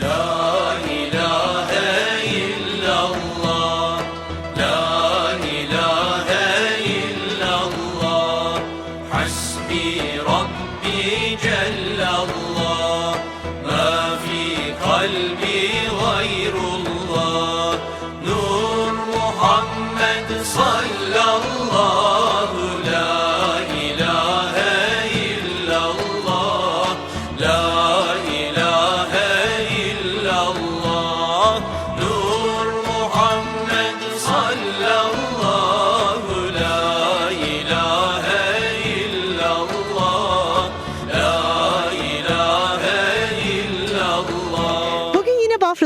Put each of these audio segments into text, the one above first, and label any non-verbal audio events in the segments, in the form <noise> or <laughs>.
La ilahe illallah La ilahe illallah Hasbi Rabbi Cellallah Ma fi kalbi gayrullah Nur Muhammed sallallahu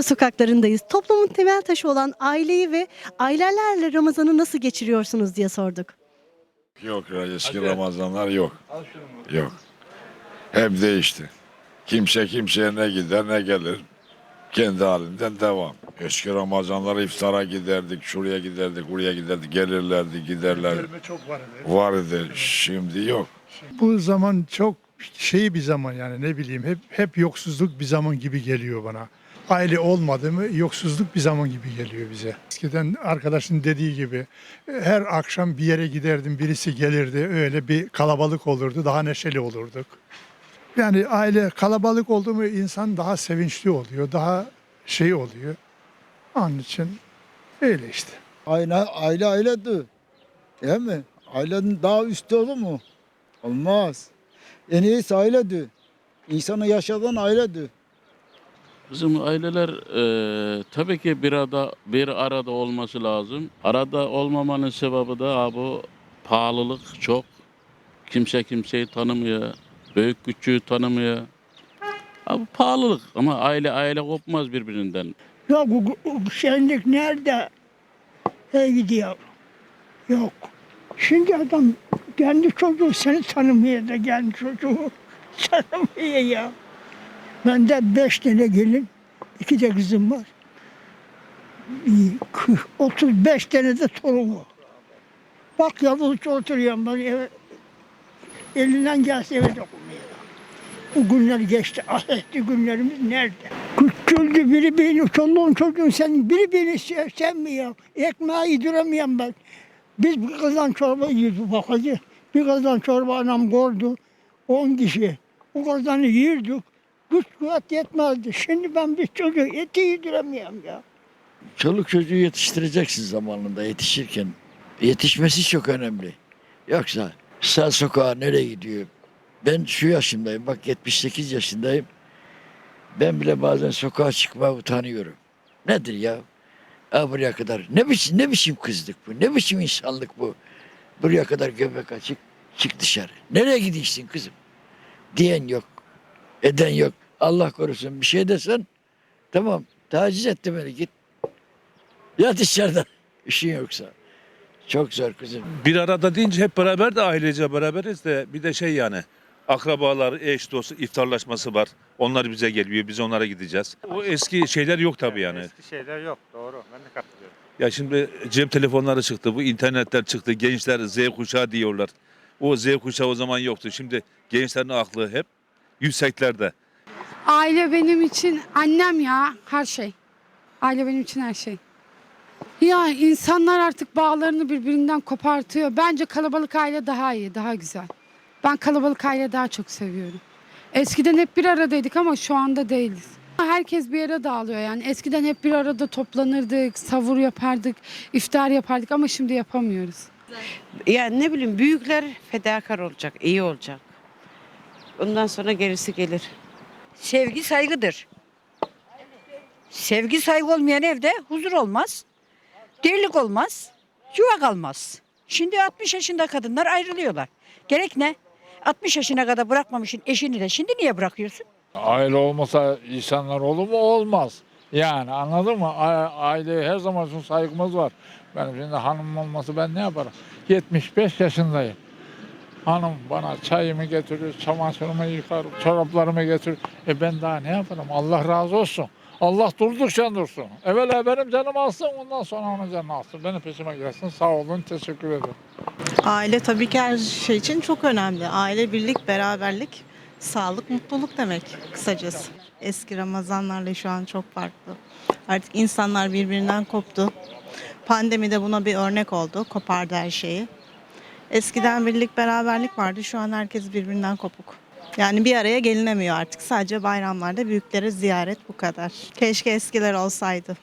Sokaklarındayız. Toplumun temel taşı olan aileyi ve ailelerle Ramazan'ı nasıl geçiriyorsunuz diye sorduk. Yok ya eski Ramazanlar yok. Yok. Hep değişti. Kimse kimseye ne gider ne gelir. Kendi halinden devam. Eski Ramazanlar iftara giderdik, şuraya giderdik, buraya giderdik, gelirlerdi, giderler. Gelme çok var. Vardı. Şimdi yok. Bu zaman çok şey bir zaman yani ne bileyim hep hep yoksuzluk bir zaman gibi geliyor bana. Aile olmadı mı yoksuzluk bir zaman gibi geliyor bize. Eskiden arkadaşın dediği gibi her akşam bir yere giderdim birisi gelirdi öyle bir kalabalık olurdu daha neşeli olurduk. Yani aile kalabalık oldu mu insan daha sevinçli oluyor daha şey oluyor. Onun için öyle işte. Aile aile ailedir. Değil mi? Ailenin daha üstü olur mu? Olmaz. En iyisi ailedir. İnsanı yaşadan ailedir. Bizim aileler e, tabii ki bir arada bir arada olması lazım. Arada olmamanın sebebi de ha, bu pahalılık çok. Kimse kimseyi tanımıyor. Büyük küçüğü tanımıyor. Ha, bu pahalılık ama aile aile kopmaz birbirinden. Yok bu şenlik nerede? Hey gidiyor. Yok. Şimdi adam kendi çocuğu seni tanımıyor da kendi çocuğu <laughs> tanımıyor ya. Bende beş tane gelin, iki de kızım var. Bir kırk- 35 tane de torun var. Bak yavuz oturuyorum ben eve, elinden gelse eve dokunmuyor. Bu günler geçti. Ah etti günlerimiz nerede? Küçüldü biri beni, çoluğun çocuğun sen, biri beni se- sevmiyor. Ekmeği yediremiyorum ben. Biz bir kazan çorba yiyorduk bakacı. Bir kazan çorba anam koydu. 10 kişi. O kazanı yiyorduk. Güç kuvvet yetmezdi. Şimdi ben bir çocuğu eti yediremiyorum ya. Çoluk çocuğu yetiştireceksin zamanında yetişirken. Yetişmesi çok önemli. Yoksa sağ sokağa nereye gidiyor? Ben şu yaşındayım bak 78 yaşındayım. Ben bile bazen sokağa çıkmaya utanıyorum. Nedir ya? Ha buraya kadar. Ne biçim, ne biçim kızlık bu? Ne biçim insanlık bu? Buraya kadar göbek açık çık dışarı. Nereye gidiyorsun kızım? Diyen yok. Eden yok. Allah korusun bir şey desen tamam taciz etti beni git Yat içeride <laughs> işin yoksa. Çok zor kızım. Bir arada deyince hep beraber de ailece beraberiz de bir de şey yani akrabalar, eş, dost iftarlaşması var. Onlar bize geliyor, biz onlara gideceğiz. O eski şeyler yok tabii yani. Eski şeyler yok doğru ben de katılıyorum. Ya şimdi cep telefonları çıktı, bu internetler çıktı, gençler Z kuşağı diyorlar. O Z kuşağı o zaman yoktu. Şimdi gençlerin aklı hep yükseklerde. Aile benim için annem ya her şey. Aile benim için her şey. Ya insanlar artık bağlarını birbirinden kopartıyor. Bence kalabalık aile daha iyi, daha güzel. Ben kalabalık aile daha çok seviyorum. Eskiden hep bir aradaydık ama şu anda değiliz. Herkes bir yere dağılıyor yani. Eskiden hep bir arada toplanırdık, savur yapardık, iftar yapardık ama şimdi yapamıyoruz. Yani ne bileyim büyükler fedakar olacak, iyi olacak. Ondan sonra gerisi gelir. Sevgi saygıdır. Sevgi saygı olmayan evde huzur olmaz. Dirlik olmaz. Yuva kalmaz. Şimdi 60 yaşında kadınlar ayrılıyorlar. Gerek ne? 60 yaşına kadar bırakmamışsın eşini de şimdi niye bırakıyorsun? Aile olmasa insanlar olur mu? Olmaz. Yani anladın mı? Aileye her zaman için saygımız var. Benim şimdi hanımım olması ben ne yaparım? 75 yaşındayım. Hanım bana çayımı getirir, çamaşırımı yıkar, çoraplarımı getirir. E ben daha ne yaparım? Allah razı olsun. Allah durdukça dursun. Evvela benim canım alsın, ondan sonra onun canını alsın. Benim peşime gelsin. Sağ olun, teşekkür ederim. Aile tabii ki her şey için çok önemli. Aile birlik, beraberlik, sağlık, mutluluk demek kısacası. Eski Ramazanlarla şu an çok farklı. Artık insanlar birbirinden koptu. Pandemi de buna bir örnek oldu. Kopardı her şeyi. Eskiden birlik beraberlik vardı. Şu an herkes birbirinden kopuk. Yani bir araya gelinemiyor artık. Sadece bayramlarda büyükleri ziyaret bu kadar. Keşke eskiler olsaydı.